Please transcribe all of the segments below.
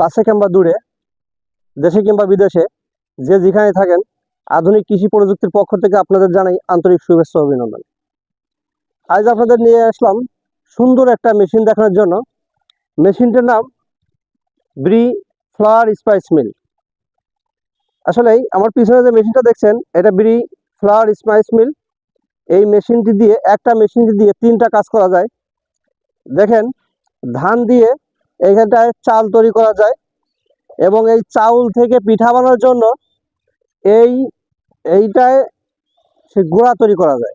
কাছে কিংবা দূরে, দেশে কিংবা বিদেশে, যে যেখানে থাকেন, আধুনিক কৃষি প্রযুক্তির পক্ষ থেকে আপনাদের জানাই আন্তরিক শুভেচ্ছা অভিনন্দন। আজ আপনাদের নিয়ে আসলাম সুন্দর একটা মেশিন দেখানোর জন্য। মেশিনটার নাম ব্রি ফ্লাওয়ার স্পাইস মিল। আসলেই আমার পিছনে যে মেশিনটা দেখছেন, এটা ব্রি ফ্লাওয়ার স্পাইস মিল। এই মেশিনটি দিয়ে, একটা মেশিনটি দিয়ে তিনটা কাজ করা যায়। দেখেন, ধান দিয়ে এইখানটায় চাল তৈরি করা যায় এবং এই চাউল থেকে পিঠা বানানোর জন্য এই, এইটায় সে গুঁড়া তৈরি করা যায়।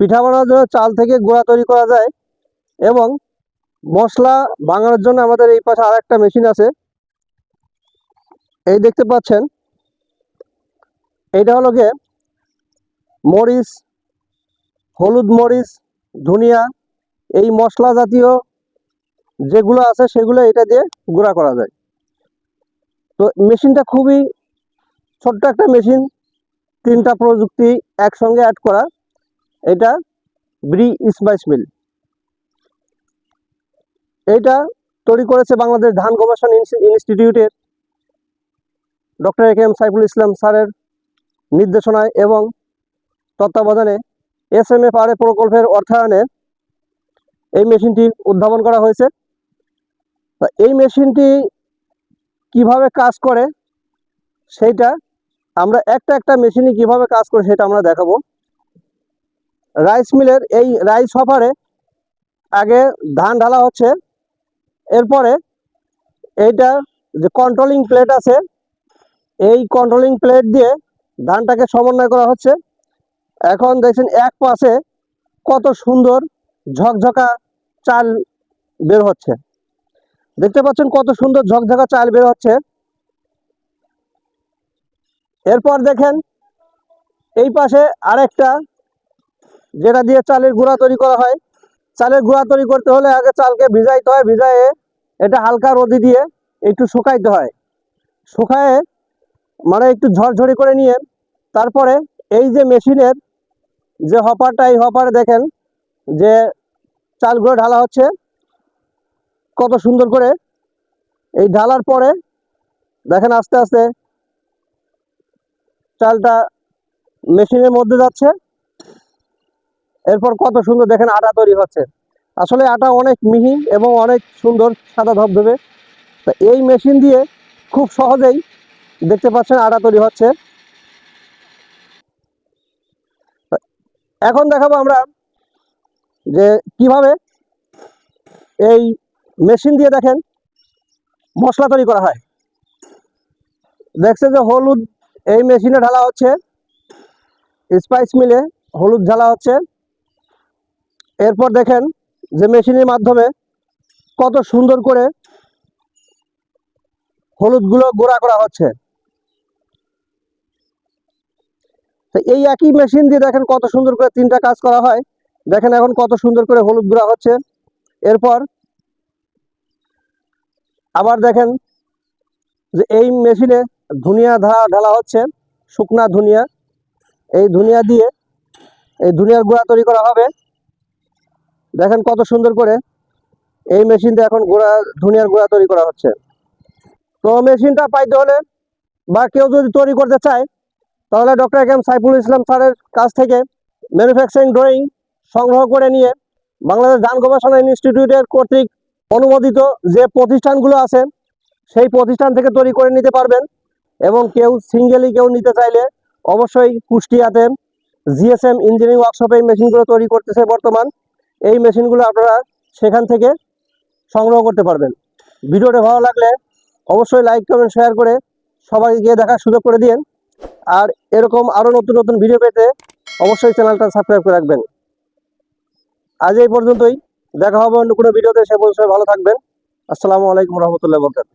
পিঠা বানানোর জন্য চাল থেকে গুঁড়া তৈরি করা যায় এবং মশলা বানানোর জন্য আমাদের এই পাশে আর একটা মেশিন আছে। এই দেখতে পাচ্ছেন এইটা হলো গিয়ে মরিচ, হলুদ মরিচ, ধনিয়া, এই মশলা জাতীয় যেগুলো আছে সেগুলো এটা দিয়ে গুঁড়া করা যায়। তো মেশিনটা খুবই ছোট্ট একটা মেশিন, তিনটা প্রযুক্তি একসঙ্গে অ্যাড করা। এটা ব্রি স্পাইস মিল। এইটা তৈরি করেছে বাংলাদেশ ধান গবেষণা ইনস্টিটিউটের doctor A K M Saiful Islam স্যারের নির্দেশনায় এবং তত্ত্বাবধানে S M F R A প্রকল্পের অর্থায়নে এই মেশিনটি উদ্ভাবন করা হয়েছে। এই মেশিনটি কীভাবে কাজ করে সেইটা আমরা একটা একটা মেশিনে কীভাবে কাজ করে সেটা আমরা দেখাবো। রাইস মিলের এই রাইস হপারে আগে ধান ঢালা হচ্ছে, এরপরে এইটা যে কন্ট্রোলিং প্লেট আছে, এই কন্ট্রোলিং প্লেট দিয়ে ধানটাকে সমন্বয় করা হচ্ছে। এখন দেখছেন এক পাশে কত সুন্দর ঝকঝকা চাল বের হচ্ছে। দেখতে পাচ্ছেন কত সুন্দর ঝকঝকা চাল বের হচ্ছে। এরপর দেখেন এই পাশে আরেকটা, যেটা দিয়ে চালের গুঁড়া তৈরি করা হয়। চালের গুঁড়া তৈরি করতে হলে আগে চালকে ভিজাইতে হয়, ভিজায়ে এটা হালকা রোদি দিয়ে একটু শুকাইতে হয়। শুকায়ে মানে একটু ঝরঝরি করে নিয়ে তারপরে এই যে মেশিনের যে হপারটা, এই হপারে দেখেন যে চালগুলো ঢালা হচ্ছে। কত সুন্দর করে এই ঢালার পরে দেখেন আস্তে আস্তে চালটা মেশিনের মধ্যে যাচ্ছে। এরপর কত সুন্দর দেখেন আটা তৈরি হচ্ছে। আসলে আটা অনেক মিহি এবং অনেক সুন্দর সাদা ধবধবে। তা এই মেশিন দিয়ে খুব সহজেই দেখতে পাচ্ছেন আটা তৈরি হচ্ছে। এখন দেখাবো আমরা যে কীভাবে এই মেশিন দিয়ে দেখেন মশলা তৈরি করা হয়। দেখছে যে হলুদ এই মেশিনে ঢালা হচ্ছে স্পাইস মিলে হলুদ ঢালা হচ্ছে। এরপর দেখেন যে মেশিনের মাধ্যমে কত সুন্দর করে হলুদগুলো গুঁড়া করা হচ্ছে। তো এই একই মেশিন দিয়ে দেখেন কত সুন্দর করে তিনটা কাজ করা হয়। দেখেন এখন কত সুন্দর করে হলুদ গুঁড়া হচ্ছে। এরপর আবার দেখেন যে এই মেশিনে ধুনিয়া ঢালা ঢালা হচ্ছে, শুকনা ধুনিয়া। এই ধুনিয়া দিয়ে এই ধুনিয়ার গুঁড়া তৈরি করা হবে। দেখেন কত সুন্দর করে এই মেশিন দিয়ে এখন গুঁড়া, ধুনিয়ার গুঁড়া তৈরি করা হচ্ছে। তো মেশিনটা পাইতে হলে বা কেউ যদি তৈরি করতে চায়, তাহলে ডক্টর এম সাইফুল ইসলাম স্যারের কাছ থেকে ম্যানুফ্যাকচারিং ড্রয়িং সংগ্রহ করে নিয়ে বাংলাদেশ ধান গবেষণা ইনস্টিটিউটের কর্তৃক অনুমোদিত যে প্রতিষ্ঠানগুলো আছে, সেই প্রতিষ্ঠান থেকে তৈরি করে নিতে পারবেন এবং কেউ সিঙ্গেলি কেউ নিতে চাইলে অবশ্যই কুষ্টিয়াতে জিএসএম ইঞ্জিনিয়ারিং ওয়ার্কশপে এই মেশিনগুলো তৈরি করতেছে বর্তমান। এই মেশিনগুলো আপনারা সেখান থেকে সংগ্রহ করতে পারবেন। ভিডিওটা ভালো লাগলে অবশ্যই লাইক কমেন্ট শেয়ার করে সবাই গিয়ে দেখার সুযোগ করে দিন আর এরকম আরও নতুন নতুন ভিডিও পেতে অবশ্যই চ্যানেলটা সাবস্ক্রাইব করে রাখবেন। আজ এই পর্যন্তই। দেখা হবে অন্য কোনো ভিডিওতে সে বলছে ভালো থাকবেন। আসসালামু আলাইকুম রহমতুল্লাহ বরকাত